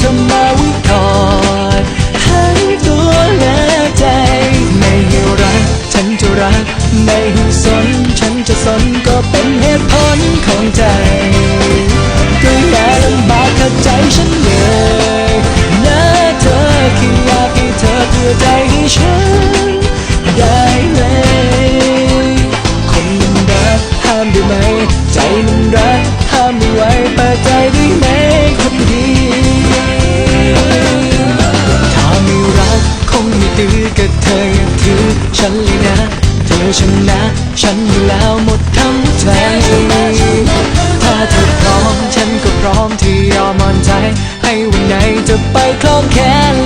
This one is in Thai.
เธอมาไว้ก่ทั้งตัวและใจ ไม่ให้รัก ฉันจะรัก ไม่ให้สน ฉันจะสนก็เป็นเหตุผลของใจ ก็อย่าลำบากขัดใจฉันเลยนะเธอคือยากให้เธอเพื่อใจให้ฉันได้เลย คนมันรักห้ามได้ไหม ใจมันรัก กับเธอยังถือฉันเลยนะ เธอชนะ ฉันอยู่แล้วหมดทั้งใจถ้าเธอพร้อมฉันก็พร้อมที่ยอมอ่อนใจ ให้วันไหนจะไปคล้องแขน